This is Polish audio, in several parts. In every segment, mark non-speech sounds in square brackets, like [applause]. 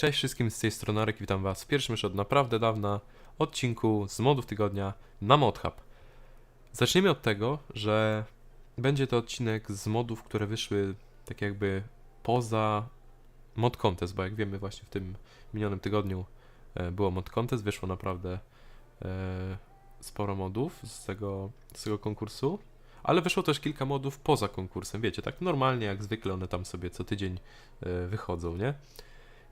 Cześć wszystkim, z tej strony Arek, witam was w pierwszym już od naprawdę dawna odcinku z modów tygodnia na ModHub. Zaczniemy od tego, że będzie to odcinek z modów, które wyszły tak jakby poza mod contest, bo jak wiemy właśnie w tym minionym tygodniu e, było mod contest, wyszło naprawdę e, sporo modów z tego, z tego konkursu, ale wyszło też kilka modów poza konkursem, wiecie, tak normalnie jak zwykle one tam sobie co tydzień e, wychodzą, nie?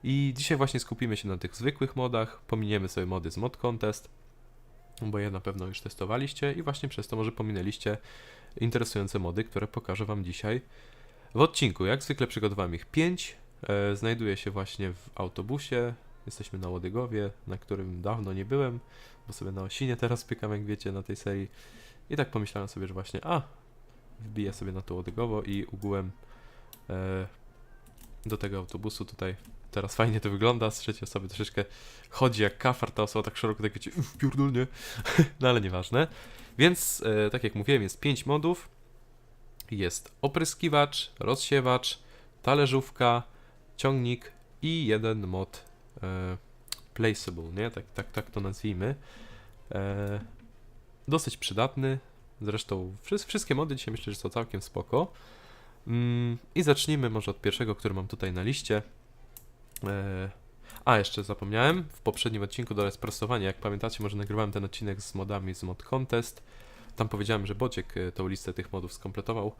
I dzisiaj właśnie skupimy się na tych zwykłych modach, pominiemy sobie mody z Mod Contest, bo je na pewno już testowaliście i właśnie przez to może pominęliście interesujące mody, które pokażę Wam dzisiaj w odcinku. Jak zwykle przygotowałem ich 5, e, znajduję się właśnie w autobusie, jesteśmy na Łodygowie, na którym dawno nie byłem, bo sobie na Osinie teraz pykam, jak wiecie, na tej serii. I tak pomyślałem sobie, że właśnie, a, wbiję sobie na to Łodygowo i ugułem e, do tego autobusu tutaj teraz fajnie to wygląda, z trzeciej osoby troszeczkę chodzi jak kafar, ta osoba tak szeroko, tak wiecie, pierdolnie, [laughs] no ale nieważne. Więc, e, tak jak mówiłem, jest 5 modów. Jest opryskiwacz, rozsiewacz, talerzówka, ciągnik i jeden mod e, placeable, nie? Tak, tak, tak to nazwijmy. E, dosyć przydatny, zresztą wszystkie mody dzisiaj myślę, że są całkiem spoko. Mm, I zacznijmy może od pierwszego, który mam tutaj na liście. E, a, jeszcze zapomniałem, w poprzednim odcinku do sprostowania, jak pamiętacie, może nagrywałem ten odcinek z modami z Mod Contest. Tam powiedziałem, że Bociek e, tą listę tych modów skompletował.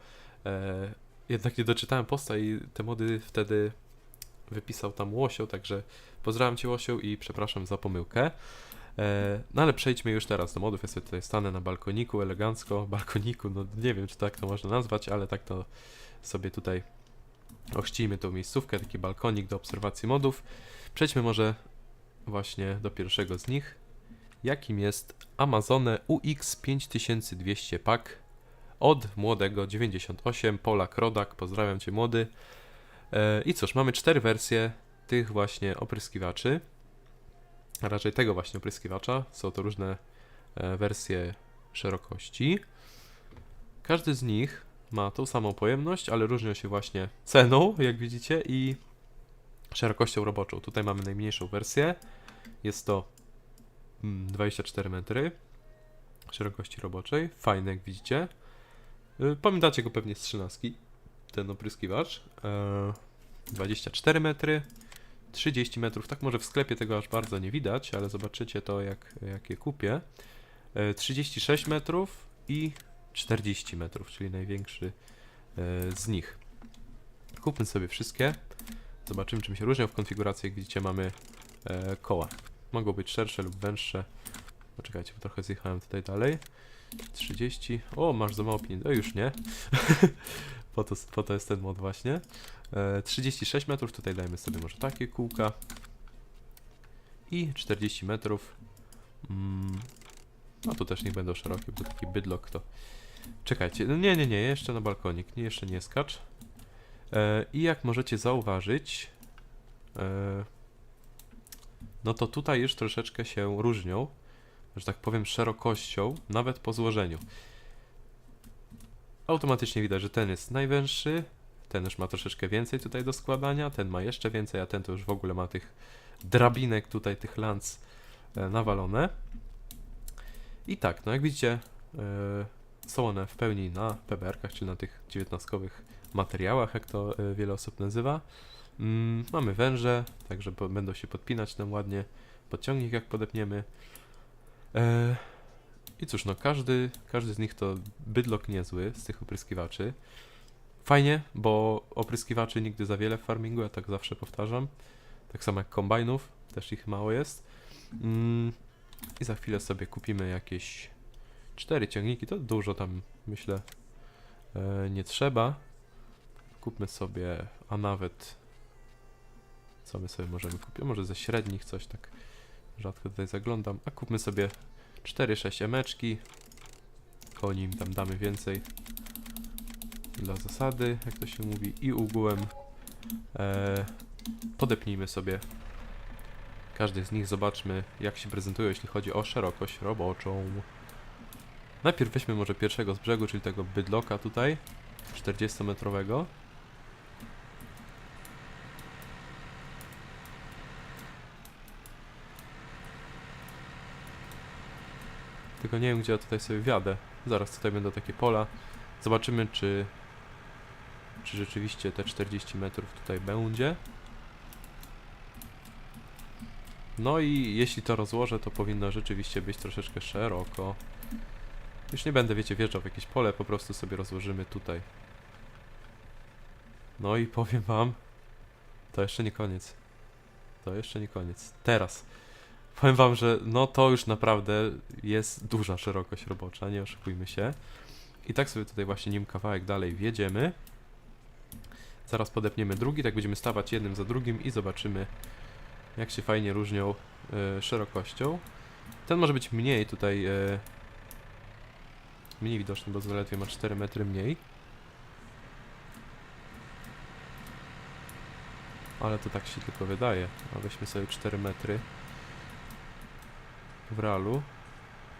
E, jednak nie doczytałem posta i te mody wtedy wypisał tam Łosio, także pozdrawiam Cię Łosio i przepraszam za pomyłkę. No ale przejdźmy już teraz do modów. Ja sobie tutaj stanę na balkoniku elegancko. Balkoniku, no nie wiem czy tak to można nazwać, ale tak to sobie tutaj Ochcijmy tą miejscówkę, taki balkonik do obserwacji modów. Przejdźmy może właśnie do pierwszego z nich, jakim jest Amazone UX5200 PAK od młodego 98 Polak Rodak. Pozdrawiam Cię młody. E, I cóż, mamy cztery wersje tych właśnie opryskiwaczy, a raczej tego właśnie opryskiwacza. Są to różne e, wersje szerokości. Każdy z nich ma tą samą pojemność, ale różnią się właśnie ceną, jak widzicie, i szerokością roboczą. Tutaj mamy najmniejszą wersję. Jest to mm, 24 metry szerokości roboczej. Fajne, jak widzicie. Y, pamiętacie go pewnie z 13, ten opryskiwacz. E, 24 metry, 30 metrów. Tak może w sklepie tego aż bardzo nie widać, ale zobaczycie to, jak, jak je kupię. E, 36 metrów i 40 metrów, czyli największy e, z nich. Kupmy sobie wszystkie. Zobaczymy, czym się różnią w konfiguracji. Jak widzicie, mamy e, koła. Mogą być szersze lub węższe. Poczekajcie, bo trochę zjechałem tutaj dalej. 30. O, masz za mało pieniędzy. O, już nie. [laughs] po, to, po to jest ten mod właśnie. E, 36 metrów. Tutaj dajmy sobie może takie kółka. I 40 metrów. Mm. No to też niech będą szerokie, bo taki bydlok to Czekajcie, no nie, nie, nie, jeszcze na balkonik, nie, jeszcze nie skacz. E, I jak możecie zauważyć, e, no to tutaj już troszeczkę się różnią, że tak powiem, szerokością, nawet po złożeniu. Automatycznie widać, że ten jest najwęższy, ten już ma troszeczkę więcej tutaj do składania, ten ma jeszcze więcej, a ten to już w ogóle ma tych drabinek tutaj, tych lanc e, nawalone. I tak, no jak widzicie, e, są one w pełni na PBR-kach, czyli na tych dziewiętnastkowych materiałach, jak to e, wiele osób nazywa. Mm, mamy węże, także będą się podpinać nam ładnie podciągnik, jak podepniemy. E, I cóż, no każdy, każdy z nich to bydlok niezły z tych opryskiwaczy. Fajnie, bo opryskiwaczy nigdy za wiele w farmingu, ja tak zawsze powtarzam. Tak samo jak kombajnów, też ich mało jest. Mm, I za chwilę sobie kupimy jakieś Cztery ciągniki, to dużo tam, myślę, e, nie trzeba. Kupmy sobie, a nawet co my sobie możemy kupić? Może ze średnich coś, tak rzadko tutaj zaglądam. A kupmy sobie 4-6 emeczki. Koni im tam damy więcej. Dla zasady, jak to się mówi. I ugułem e, podepnijmy sobie każdy z nich. Zobaczmy, jak się prezentuje, jeśli chodzi o szerokość roboczą. Najpierw weźmy może pierwszego z brzegu, czyli tego bydloka tutaj, 40-metrowego. Tylko nie wiem, gdzie ja tutaj sobie wjadę. Zaraz tutaj będą takie pola. Zobaczymy, czy, czy rzeczywiście te 40 metrów tutaj będzie. No i jeśli to rozłożę, to powinno rzeczywiście być troszeczkę szeroko. Już nie będę, wiecie, wjeżdżał w jakieś pole, po prostu sobie rozłożymy tutaj. No i powiem wam, to jeszcze nie koniec. To jeszcze nie koniec. Teraz. Powiem wam, że no to już naprawdę jest duża szerokość robocza, nie oszukujmy się. I tak sobie tutaj właśnie nim kawałek dalej wjedziemy. Zaraz podepniemy drugi, tak będziemy stawać jednym za drugim i zobaczymy jak się fajnie różnią e, szerokością. Ten może być mniej tutaj, mniej widoczny, bo zaledwie ma 4 metry mniej. Ale to tak się tylko wydaje. A weźmy sobie 4 metry w realu.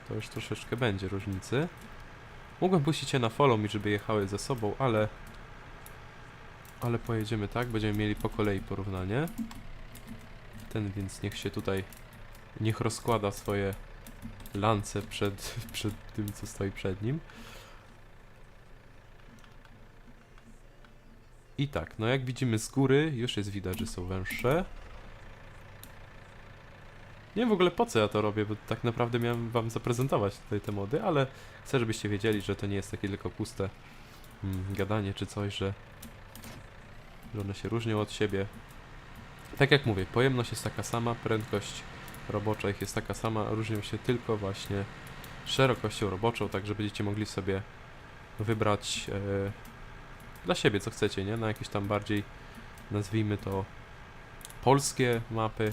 To już troszeczkę będzie różnicy. Mógłbym puścić je na follow mi, żeby jechały ze sobą, ale... Ale pojedziemy tak, będziemy mieli po kolei porównanie. Ten więc niech się tutaj... Niech rozkłada swoje lance przed, [laughs] przed tym, co stoi przed nim. I tak, no jak widzimy z góry, już jest widać, że są węższe. Nie wiem w ogóle po co ja to robię, bo tak naprawdę miałem wam zaprezentować tutaj te mody, ale chcę, żebyście wiedzieli, że to nie jest takie tylko puste mm, gadanie czy coś, że, że one się różnią od siebie. Tak jak mówię, pojemność jest taka sama, prędkość robocza ich jest taka sama, różnią się tylko właśnie szerokością roboczą, także będziecie mogli sobie wybrać e, dla siebie co chcecie, nie? Na jakieś tam bardziej, nazwijmy to, polskie mapy,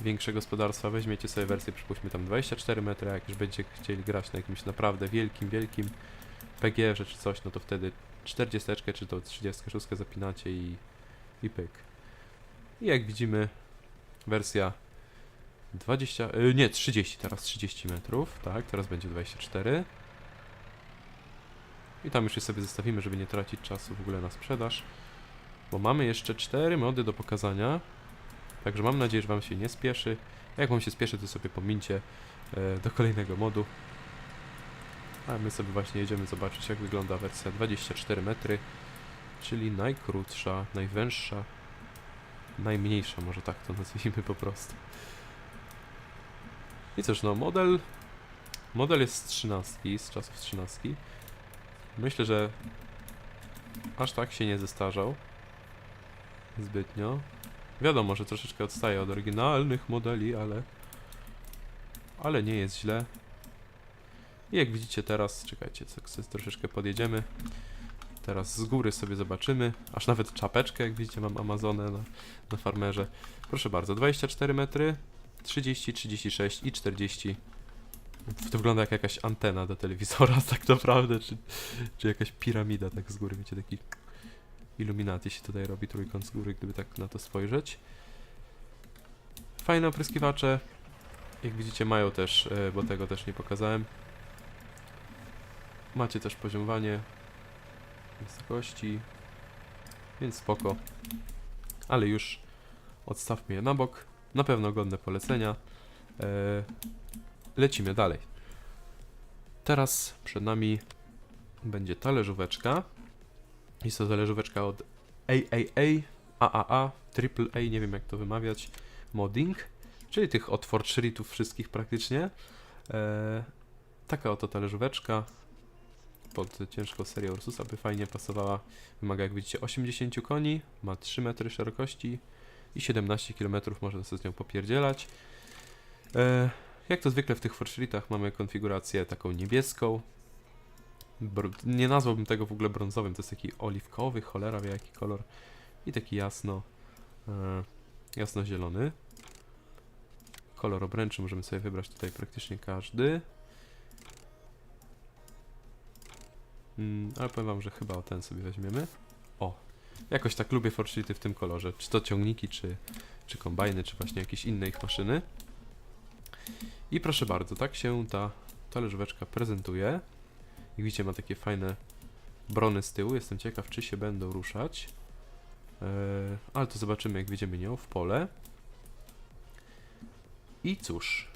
większe gospodarstwa, weźmiecie sobie wersję, przypuśćmy tam 24 metry, a jak już będziecie chcieli grać na jakimś naprawdę wielkim, wielkim PGR-ze czy coś, no to wtedy 40 czy to 36 zapinacie i, i pyk. I jak widzimy, wersja 20, y, nie 30, teraz 30 metrów, tak, teraz będzie 24. I tam już je sobie zostawimy, żeby nie tracić czasu w ogóle na sprzedaż. Bo mamy jeszcze 4 mody do pokazania. Także mam nadzieję, że Wam się nie spieszy. Jak Wam się spieszy, to sobie pomincie e, do kolejnego modu. A my sobie właśnie jedziemy zobaczyć, jak wygląda wersja 24 metry, czyli najkrótsza, najwęższa, najmniejsza, może tak to [laughs] nazwijmy po prostu. I cóż, no, model. Model jest z 13, z czasów 13. Myślę, że aż tak się nie zestarzał zbytnio. Wiadomo, że troszeczkę odstaje od oryginalnych modeli, ale ale nie jest źle. I jak widzicie teraz, czekajcie, co troszeczkę podjedziemy. Teraz z góry sobie zobaczymy. Aż nawet czapeczkę, jak widzicie, mam Amazonę na, na farmerze. Proszę bardzo, 24 metry, 30, 36 i 40. To wygląda jak jakaś antena do telewizora, [laughs] tak naprawdę, czy, czy jakaś piramida, tak z góry, wiecie, taki Illuminati się tutaj robi, trójkąt z góry, gdyby tak na to spojrzeć. Fajne opryskiwacze, jak widzicie mają też, e, bo tego też nie pokazałem. Macie też poziomowanie wysokości, więc spoko. Ale już odstawmy je na bok. Na pewno godne polecenia. E, lecimy dalej. Teraz przed nami będzie talerzóweczka. Jest to talerzóweczka od AAA, AAA, AAA, nie wiem jak to wymawiać, modding, czyli tych od Fortschrittów wszystkich praktycznie. E, taka oto talerzóweczka pod ciężką serię Ursusa by fajnie pasowała. Wymaga jak widzicie 80 koni, ma 3 metry szerokości i 17 km można sobie z nią popierdzielać. E, jak to zwykle w tych Fortschrittach mamy konfigurację taką niebieską. Br nie nazwałbym tego w ogóle brązowym, to jest taki oliwkowy, cholera wie jaki kolor. I taki jasno, e, jasno-zielony. Kolor obręczy możemy sobie wybrać tutaj praktycznie każdy. Mm, ale powiem wam, że chyba o ten sobie weźmiemy. Jakoś tak lubię Fortschritty w tym kolorze. Czy to ciągniki, czy, czy kombajny, czy właśnie jakieś inne ich maszyny. I proszę bardzo, tak się ta talerzóweczka prezentuje. Jak widzicie, ma takie fajne brony z tyłu. Jestem ciekaw, czy się będą ruszać. Eee, ale to zobaczymy, jak wjedziemy nią w pole. I cóż.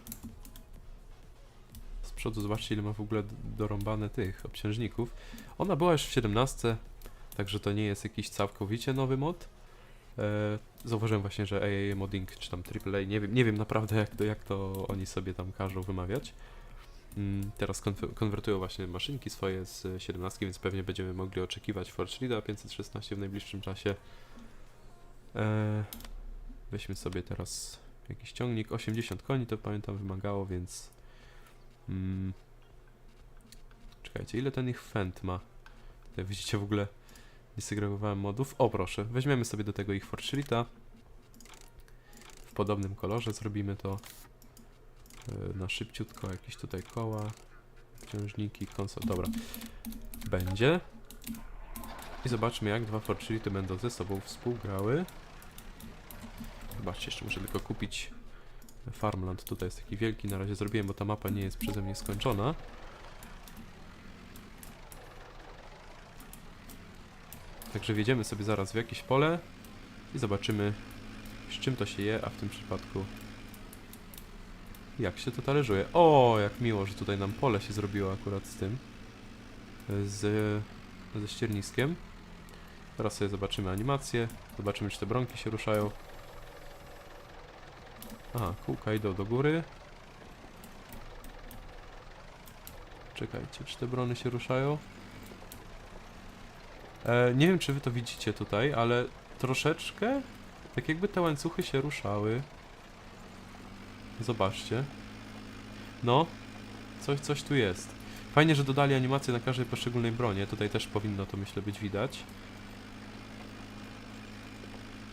przodu, zobaczcie ile ma w ogóle dorąbane tych obciążników. Ona była już w 17, także to nie jest jakiś całkowicie nowy mod. E, zauważyłem właśnie, że AAA modding czy tam AAA, nie wiem, nie wiem naprawdę jak to, jak to oni sobie tam każą wymawiać. Mm, teraz konwer- konwertują właśnie maszynki swoje z e, 17, więc pewnie będziemy mogli oczekiwać Forge Reada 516 w najbliższym czasie. E, weźmy sobie teraz jakiś ciągnik. 80 koni to pamiętam wymagało, więc. Mm, czekajcie, ile ten ich fent ma? Tutaj widzicie w ogóle. Nie segregowałem modów. O proszę, weźmiemy sobie do tego ich Reada. W podobnym kolorze zrobimy to e, na szybciutko. Jakieś tutaj koła, ciążniki, konsol. Dobra, będzie. I zobaczmy, jak dwa Ready będą ze sobą współgrały. Zobaczcie, jeszcze muszę tylko kupić Farmland. Tutaj jest taki wielki, na razie zrobiłem, bo ta mapa nie jest przeze mnie skończona. Także wjedziemy sobie zaraz w jakieś pole i zobaczymy z czym to się je, a w tym przypadku jak się to talerzuje. O, jak miło, że tutaj nam pole się zrobiło akurat z tym. Z, ze ścierniskiem. Teraz sobie zobaczymy animację. Zobaczymy, czy te bronki się ruszają. Aha, kółka idą do góry. Czekajcie, czy te brony się ruszają? E, nie wiem, czy wy to widzicie tutaj, ale troszeczkę tak jakby te łańcuchy się ruszały. Zobaczcie. No, coś, coś tu jest. Fajnie, że dodali animację na każdej poszczególnej bronie. Tutaj też powinno to, myślę, być widać.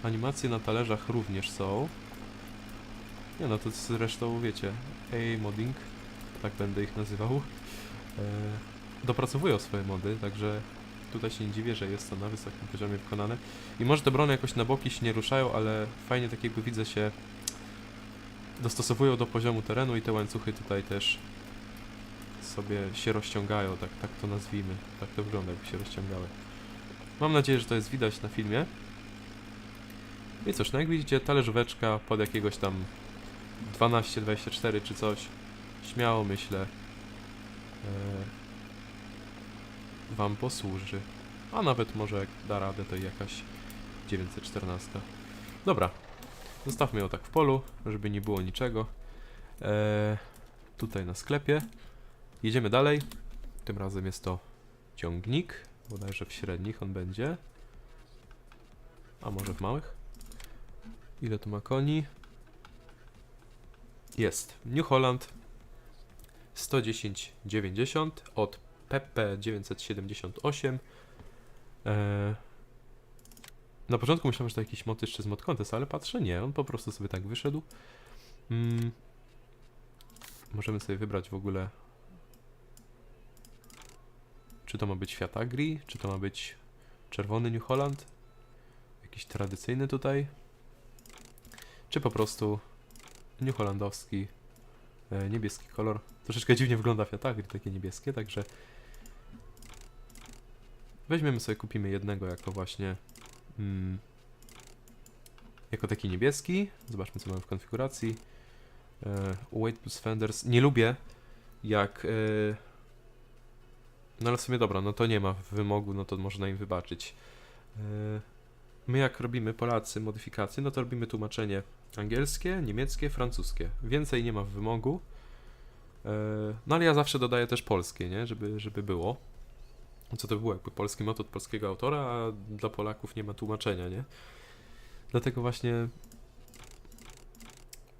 Animacje na talerzach również są. Nie no, to zresztą wiecie, AA modding, tak będę ich nazywał, e, dopracowują swoje mody, także tutaj się nie dziwię, że jest to na wysokim poziomie wykonane. I może te brony jakoś na boki się nie ruszają, ale fajnie tak jakby widzę się dostosowują do poziomu terenu i te łańcuchy tutaj też sobie się rozciągają, tak, tak to nazwijmy. Tak to wygląda, jakby się rozciągały. Mam nadzieję, że to jest widać na filmie. I cóż, no jak widzicie, talerzóweczka pod jakiegoś tam 12-24 czy coś. Śmiało myślę. E, wam posłuży. A nawet może jak da radę, to jakaś 914. Dobra. Zostawmy ją tak w polu, żeby nie było niczego. E, tutaj na sklepie. Jedziemy dalej. Tym razem jest to ciągnik. Bodajże w średnich on będzie. A może w małych? Ile tu ma koni? Jest. New Holland 110,90 od PP 978. Eee, na początku myślałem, że to jakiś mod jeszcze z mod contest, ale patrzę, nie, on po prostu sobie tak wyszedł. Mm. Możemy sobie wybrać w ogóle czy to ma być Fiat Agri, czy to ma być czerwony New Holland, jakiś tradycyjny tutaj, czy po prostu New Hollandowski e, niebieski kolor. Troszeczkę dziwnie wygląda Fiat Agri, takie niebieskie, także weźmiemy sobie, kupimy jednego jako właśnie mm, jako taki niebieski. Zobaczmy co mamy w konfiguracji. E, weight plus fenders. Nie lubię jak e, no ale w sumie dobra, no to nie ma wymogu, no to można im wybaczyć. E, My jak robimy Polacy modyfikacje, no to robimy tłumaczenie angielskie, niemieckie, francuskie. Więcej nie ma w wymogu. E, No ale ja zawsze dodaję też polskie, nie? Żeby, żeby było. Co to by było? Jakby polski mod od polskiego autora, a dla Polaków nie ma tłumaczenia, nie? Dlatego właśnie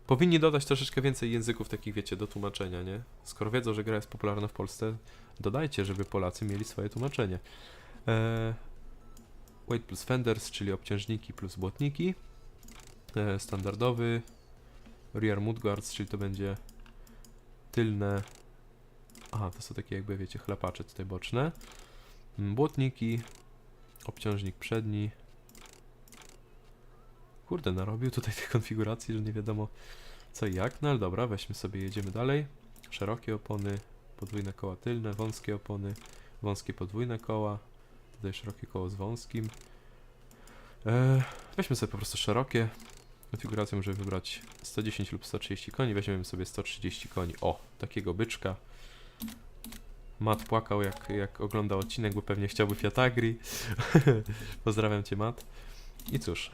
powinni dodać troszeczkę więcej języków takich, wiecie, do tłumaczenia, nie? Skoro wiedzą, że gra jest popularna w Polsce, dodajcie, żeby Polacy mieli swoje tłumaczenie. E, weight plus fenders, czyli obciążniki plus błotniki. E, standardowy. Rear mudguards, czyli to będzie tylne. Aha, to są takie jakby wiecie, chlapacze tutaj boczne. Błotniki. Obciążnik przedni. Kurde, narobił tutaj tych konfiguracji, że nie wiadomo co i jak. No ale dobra, weźmy sobie, jedziemy dalej. Szerokie opony, podwójne koła tylne, wąskie opony, wąskie podwójne koła. Tutaj szerokie koło z wąskim. Eee, weźmy sobie po prostu szerokie. Konfigurację możemy wybrać 110 lub 130 koni. Weźmiemy sobie 130 koni. O, takiego byczka. Mat płakał jak, jak oglądał odcinek, bo pewnie chciałby Fiat Agri. [laughs] Pozdrawiam cię, Mat. I cóż.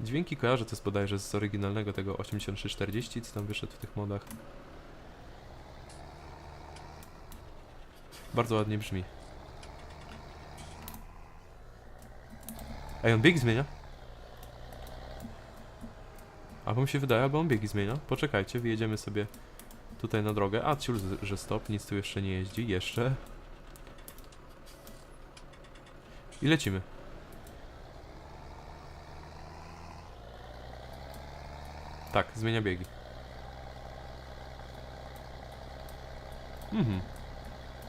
Dźwięki kojarzę, to jest bodajże z oryginalnego tego 8340, co tam wyszedł w tych modach. Bardzo ładnie brzmi. Ej, on biegi zmienia? Albo mi się wydaje, albo on biegi zmienia. Poczekajcie, wyjedziemy sobie tutaj na drogę. A, ciul, że stop, nic tu jeszcze nie jeździ. Jeszcze. I lecimy. Tak, zmienia biegi. Mhm.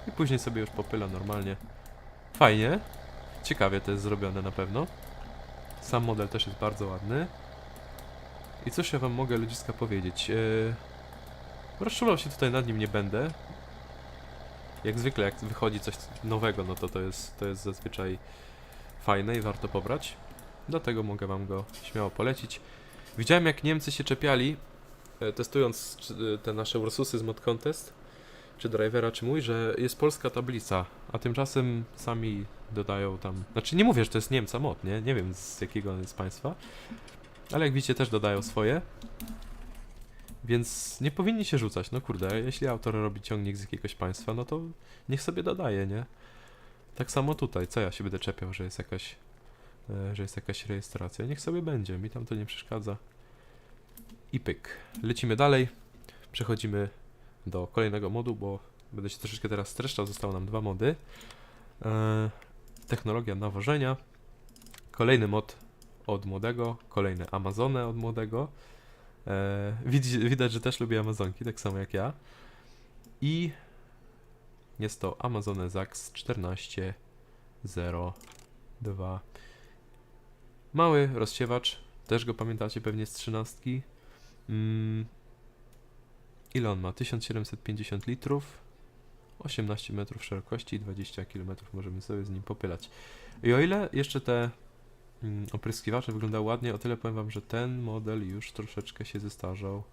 I później sobie już popyla normalnie. Fajnie. Ciekawie to jest zrobione na pewno. Sam model też jest bardzo ładny. I cóż ja wam mogę ludziska powiedzieć? Eee, rozczulał się tutaj nad nim nie będę. Jak zwykle, jak wychodzi coś nowego, no to to jest, to jest zazwyczaj fajne i warto pobrać. Dlatego mogę wam go śmiało polecić. Widziałem jak Niemcy się czepiali, e, testując e, te nasze Ursusy z Mod Contest, czy drivera, czy mój, że jest polska tablica, a tymczasem sami dodają tam... Znaczy nie mówię, że to jest Niemca mod, nie? Nie wiem z jakiego on jest państwa, ale jak widzicie też dodają swoje. Więc nie powinni się rzucać, no kurde, jeśli autor robi ciągnik z jakiegoś państwa, no to niech sobie dodaje, nie? Tak samo tutaj, co ja się będę czepiał, że jest jakaś, e, że jest jakaś rejestracja, niech sobie będzie, mi tam to nie przeszkadza. I pyk. Lecimy dalej, przechodzimy do kolejnego modu, bo będę się troszeczkę teraz streszczał, zostały nam dwa mody. E, technologia nawożenia, kolejny mod od młodego, kolejne Amazony od młodego. E, widać, że też lubię Amazonki, tak samo jak ja. I jest to Amazone Zax 1402. Mały rozsiewacz, też go pamiętacie pewnie z trzynastki. Mm, ile on ma? 1750 litrów, 18 metrów szerokości i 20 km możemy sobie z nim popylać. I o ile jeszcze te opryskiwacze wyglądały ładnie, o tyle powiem wam, że ten model już troszeczkę się zestarzał.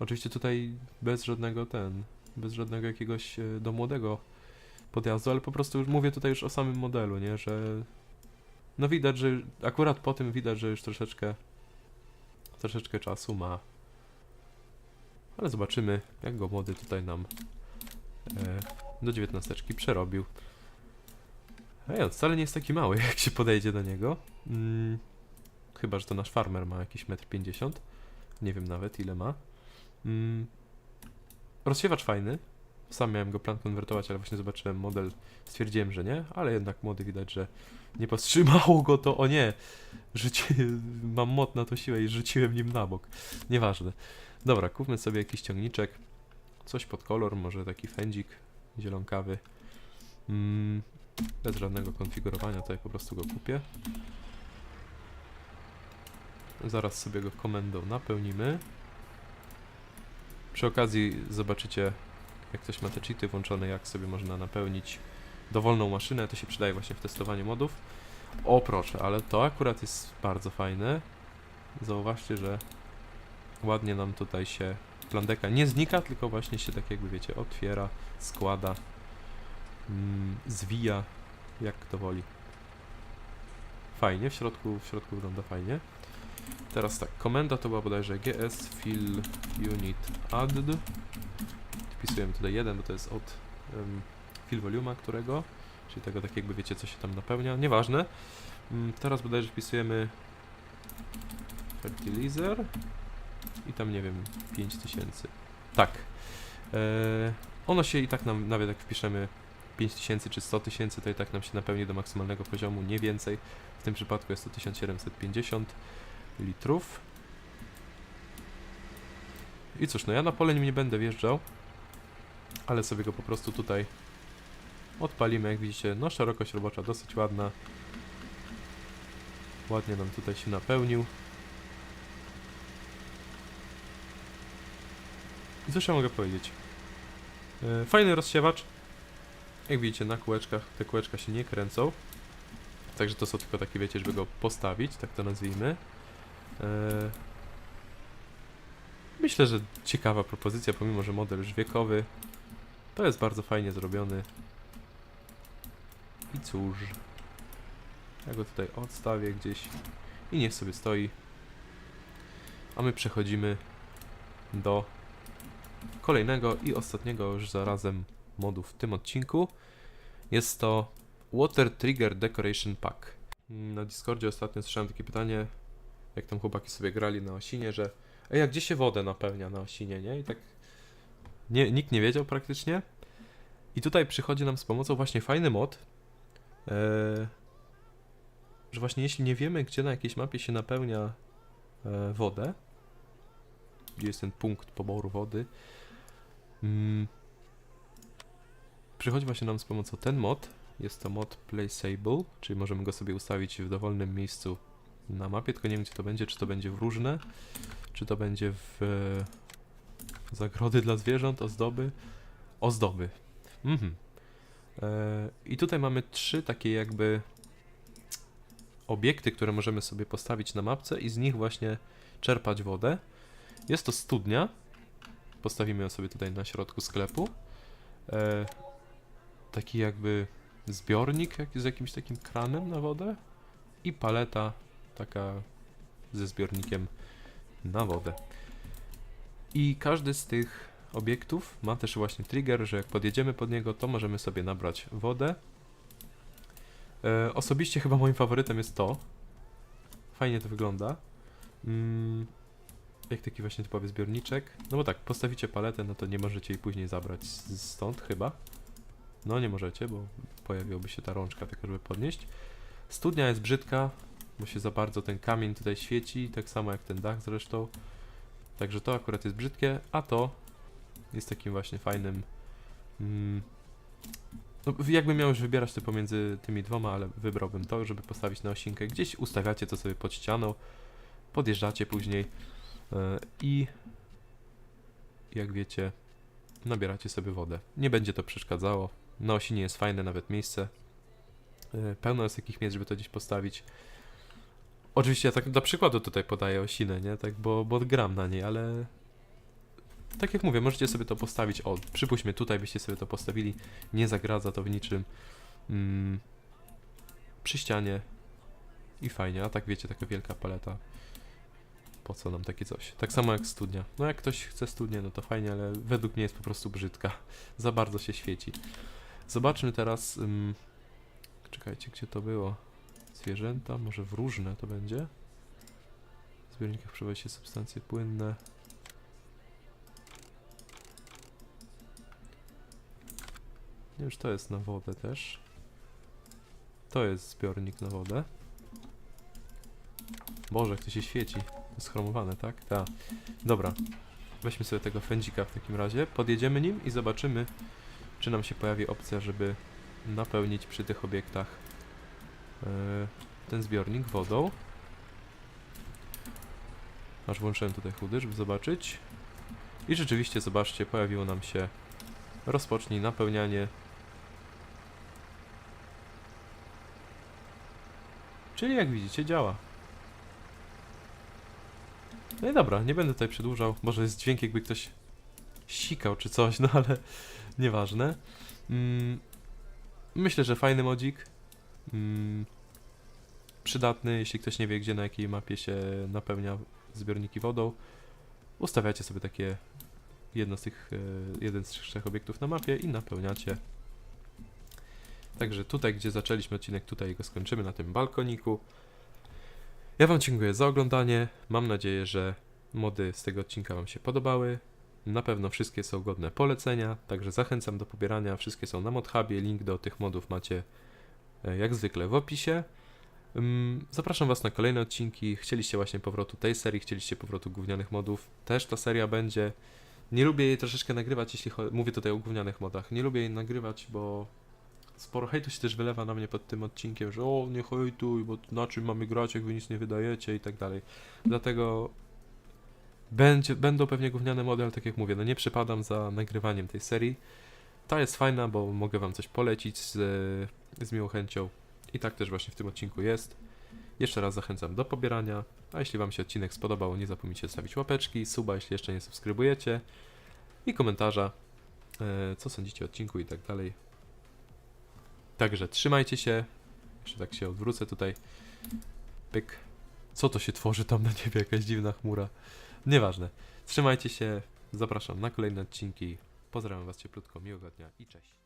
Oczywiście tutaj bez żadnego ten, bez żadnego jakiegoś e, do młodego podjazdu, ale po prostu już mówię tutaj już o samym modelu, nie, że no widać, że akurat po tym widać, że już troszeczkę troszeczkę czasu ma. Ale zobaczymy, jak go młody tutaj nam e, do dziewiętnasteczki przerobił. Ej, on wcale nie jest taki mały, [laughs] jak się podejdzie do niego. Mm, chyba, że to nasz farmer ma jakieś 1,50 m. Nie wiem nawet ile ma. Mm, rozsiewacz fajny. Sam miałem go plan konwertować, ale właśnie zobaczyłem model. Stwierdziłem, że nie, ale jednak młody widać, że nie powstrzymało go to. O nie! Rzuci... [laughs] Mam mod na to siłę i rzuciłem nim na bok. Nieważne. Dobra, kupmy sobie jakiś ciągniczek. Coś pod kolor, może taki fędzik zielonkawy. Mm, bez żadnego konfigurowania, tutaj po prostu go kupię. Zaraz sobie go komendą napełnimy. Przy okazji zobaczycie, jak ktoś ma te cheaty włączone, jak sobie można napełnić dowolną maszynę. To się przydaje właśnie w testowaniu modów. O proszę, ale to akurat jest bardzo fajne. Zauważcie, że ładnie nam tutaj się plandeka nie znika, tylko właśnie się tak jakby wiecie, otwiera, składa, mm, zwija, jak to woli. Fajnie, w środku, w środku wygląda fajnie. Teraz tak, komenda to była bodajże gs fill unit add. Wpisujemy tutaj jeden, bo to jest od um, fill voluma, którego, czyli tego tak jakby wiecie co się tam napełnia, nieważne. Mm, teraz bodajże wpisujemy fertilizer i tam nie wiem 5000. Tak. Eee, ono się i tak nam, nawet jak wpiszemy 5000 czy 100 tysięcy, to i tak nam się napełni do maksymalnego poziomu, nie więcej. W tym przypadku jest to 1750 litrów. I cóż, no ja na pole nim nie będę wjeżdżał, ale sobie go po prostu tutaj odpalimy, jak widzicie, no szerokość robocza dosyć ładna. Ładnie nam tutaj się napełnił. I cóż ja mogę powiedzieć? E, fajny rozsiewacz. Jak widzicie na kółeczkach, te kółeczka się nie kręcą. Także to są tylko takie, wiecie, żeby go postawić, tak to nazwijmy. E, Myślę, że ciekawa propozycja, pomimo że model już wiekowy. To jest bardzo fajnie zrobiony. I cóż. Ja go tutaj odstawię gdzieś i niech sobie stoi. A my przechodzimy do kolejnego i ostatniego już zarazem modu w tym odcinku. Jest to Water Trigger Decoration Pack. Na Discordzie ostatnio słyszałem takie pytanie, jak tam chłopaki sobie grali na osinie, że ej, a gdzie się wodę napełnia na osinie, nie? I tak nie, nikt nie wiedział praktycznie. I tutaj przychodzi nam z pomocą właśnie fajny mod, e, że właśnie jeśli nie wiemy, gdzie na jakiejś mapie się napełnia e, wodę, gdzie jest ten punkt poboru wody, mm, przychodzi właśnie nam z pomocą ten mod. Jest to mod placeable, czyli możemy go sobie ustawić w dowolnym miejscu na mapie, tylko nie wiem gdzie to będzie, czy to będzie w różne, czy to będzie w e, zagrody dla zwierząt, ozdoby, ozdoby. Mhm. E, I tutaj mamy trzy takie jakby obiekty, które możemy sobie postawić na mapce i z nich właśnie czerpać wodę. Jest to studnia. Postawimy ją sobie tutaj na środku sklepu. E, taki jakby zbiornik z jakimś takim kranem na wodę i paleta taka ze zbiornikiem na wodę. I każdy z tych obiektów ma też właśnie trigger, że jak podjedziemy pod niego, to możemy sobie nabrać wodę. E, osobiście chyba moim faworytem jest to. Fajnie to wygląda. Mm, jak taki właśnie typowy zbiorniczek. No bo tak, postawicie paletę, no to nie możecie jej później zabrać stąd chyba. No nie możecie, bo pojawiłaby się ta rączka taka, żeby podnieść. Studnia jest brzydka, bo się za bardzo ten kamień tutaj świeci, tak samo jak ten dach zresztą. Także to akurat jest brzydkie, a to jest takim właśnie fajnym. Mm, no, jakbym miał już wybierać to pomiędzy tymi dwoma, ale wybrałbym to, żeby postawić na osinkę. Gdzieś ustawiacie to sobie pod ścianą, podjeżdżacie później e, i jak wiecie, nabieracie sobie wodę. Nie będzie to przeszkadzało. Na osinie jest fajne nawet miejsce. E, Pełno jest takich miejsc, żeby to gdzieś postawić. Oczywiście ja tak dla przykładu tutaj podaję osinę, nie? Tak, bo, bo gram na niej, ale tak jak mówię, możecie sobie to postawić. O, przypuśćmy tutaj byście sobie to postawili. Nie zagradza to w niczym. Mm, przy ścianie. I fajnie, a tak wiecie, taka wielka paleta. Po co nam takie coś? Tak samo jak studnia. No jak ktoś chce studnię, no to fajnie, ale według mnie jest po prostu brzydka. Za bardzo się świeci. Zobaczmy teraz. czekajcie, gdzie to było? Zwierzęta, może w różne to będzie? W zbiornikach przebywa się substancje płynne. Nie wiem, czy to jest na wodę też. To jest zbiornik na wodę. Boże, jak to się świeci. To jest tak? Tak. Dobra. Weźmy sobie tego fędzika w takim razie. Podjedziemy nim i zobaczymy, czy nam się pojawi opcja, żeby napełnić przy tych obiektach e, ten zbiornik wodą. Aż włączyłem tutaj chudy, żeby zobaczyć. I rzeczywiście, zobaczcie, pojawiło nam się rozpocznij napełnianie. Czyli jak widzicie, działa. No i dobra, nie będę tutaj przedłużał. Może jest dźwięk, jakby ktoś sikał czy coś, no ale nieważne. Mm, myślę, że fajny modzik. Mm, przydatny, jeśli ktoś nie wie, gdzie na jakiej mapie się napełnia zbiorniki wodą. Ustawiacie sobie takie jedno z tych, e, jeden z trzech obiektów na mapie i napełniacie. Także tutaj, gdzie zaczęliśmy odcinek, tutaj go skończymy na tym balkoniku. Ja Wam dziękuję za oglądanie. Mam nadzieję, że mody z tego odcinka Wam się podobały. Na pewno wszystkie są godne polecenia, także zachęcam do pobierania. Wszystkie są na ModHubie. Link do tych modów macie e, jak zwykle w opisie. Ym, Zapraszam Was na kolejne odcinki. Chcieliście właśnie powrotu tej serii, chcieliście powrotu gównianych modów. Też ta seria będzie. Nie lubię jej troszeczkę nagrywać, jeśli chodzi. Mówię tutaj o gównianych modach. Nie lubię jej nagrywać, bo sporo hejtu się też wylewa na mnie pod tym odcinkiem, że o, nie hejtuj, bo na czym mamy grać, jak wy nic nie wydajecie i tak dalej. Dlatego będzie, będą pewnie gówniane mody, ale tak jak mówię, no nie przypadam za nagrywaniem tej serii. Ta jest fajna, bo mogę wam coś polecić z, z miłą chęcią. I tak też właśnie w tym odcinku jest. Jeszcze raz zachęcam do pobierania, a jeśli Wam się odcinek spodobał, nie zapomnijcie zostawić łapeczki, suba, jeśli jeszcze nie subskrybujecie i komentarza, e, co sądzicie o odcinku i tak dalej. Także trzymajcie się. Jeszcze tak się odwrócę tutaj. Pyk. Co to się tworzy tam na niebie? Jakaś dziwna chmura. Nieważne. Trzymajcie się. Zapraszam na kolejne odcinki. Pozdrawiam Was cieplutko. Miłego dnia i cześć.